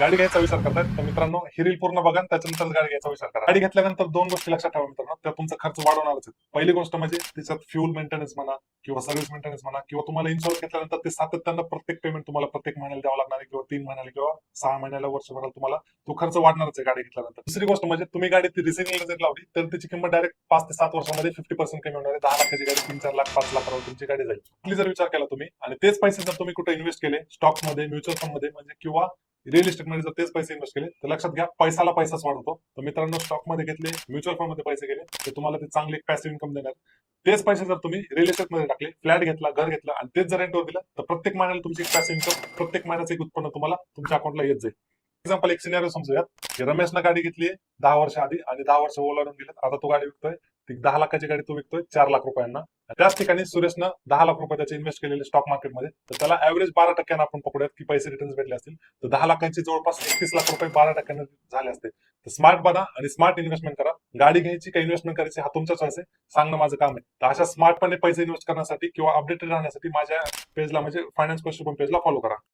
गाडी घ्यायचा विचार करतात तर मित्रांनो ही रील पूर्ण बघा त्याच्यानंतर गाडी घ्यायचा विचार करा. गाडी घेतल्यानंतर दोन गोष्टी लक्षात ठेवा मित्रांनो. त्या तुमचा खर्च वाढवणारच पहिली गोष्ट म्हणजे त्याच्यात फ्युल मेंटेनन्स म्हणा किंवा सर्व्हिस मेंटेनन्स म्हणा किंवा तुम्हाला इन्शुरन्स घेतल्यानंतर ते सातत्यानं प्रत्येक पेमेंट तुम्हाला प्रत्येक महिन्याला द्यावं लागणार आहे किंवा तीन महिन्याला किंवा सहा महिन्याला वर्षभराला तुम्हाला तो खर्च वाढणारच आहे गाडी घेतल्यानंतर. दुसरी गोष्ट म्हणजे तुम्ही गाडी ती रिसेलिंगला जर लावली तर त्याची किंमत डायरेक्ट पाच ते सात वर्षामध्ये फिफ्टी पर्सेंट कमी होणार आहे. दहा लाखाची गाडी तीन चार लाख पाच लाखावर तुमची गाडी जाईल. आपली जर विचार केला तुम्ही आणि तेच पैसे जर तुम्ही कुठे इन्व्हेस्ट केले स्टॉक्समध्ये म्युच्युअल फंडमध्ये म्हणजे किंवा रिअल इस्टेटमध्ये जर तेच पैसे इन्व्हेस्ट केले तर लक्षात घ्या पैसाला पैसाच वाढवतो तर मित्रांनो स्टॉकमध्ये घेतले म्युच्युअल फंडमध्ये पैसे गेले तर तुम्हाला ते चांगले पॅसिव्ह इन्कम देणार. तेच पैसे जर तुम्ही रिअल इस्टेटमध्ये टाकले फ्लॅट घेतला घर घेतला आणि तेच जर रेंटवर दिलं तर प्रत्येक महिन्याला तुमची पॅसिव्ह इन्कम प्रत्येक महिन्याचं एक उत्पन्न तुम्हाला तुमच्या अकाउंटला येत जाईल. एक्झाम्पल एक सिनेरिओ समजूयात. की रमेशनं गाडी घेतली दहा वर्ष आधी आणि दहा वर्ष ओलाडून गेलेत. आता तो गाडी विकतोय. ती दहा लाखाची गाडी तो विकतोय चार लाख रुपयांना. त्याच ठिकाणी सुरेशनं दहा लाख रुपये त्याचे इन्व्हेस्ट केलेले स्टॉक मार्केटमध्ये तर त्याला ऍव्हरेज बारा टक्क्यानं आपण पकडूयात की पैसे रिटर्न भेटले असतील. तर दहा लाखांचे जवळपास एकतीस लाख रुपये बारा टक्क्यांना झाले असते. तर स्मार्ट बना आणि स्मार्ट इन्व्हेस्टमेंट करा. गाडी घ्यायची का इन्व्हेस्टमेंट करायची हा तुमचा चॉईस आहे. सांगणं माझं काम आहे. तर अशा स्मार्टपणे पैसे इन्व्हेस्ट करण्यासाठी किंवा अपडेटेड राहण्यासाठी माझ्या पेजला म्हणजे फायनान्स क्वेश्चन पेजला फॉलो करा.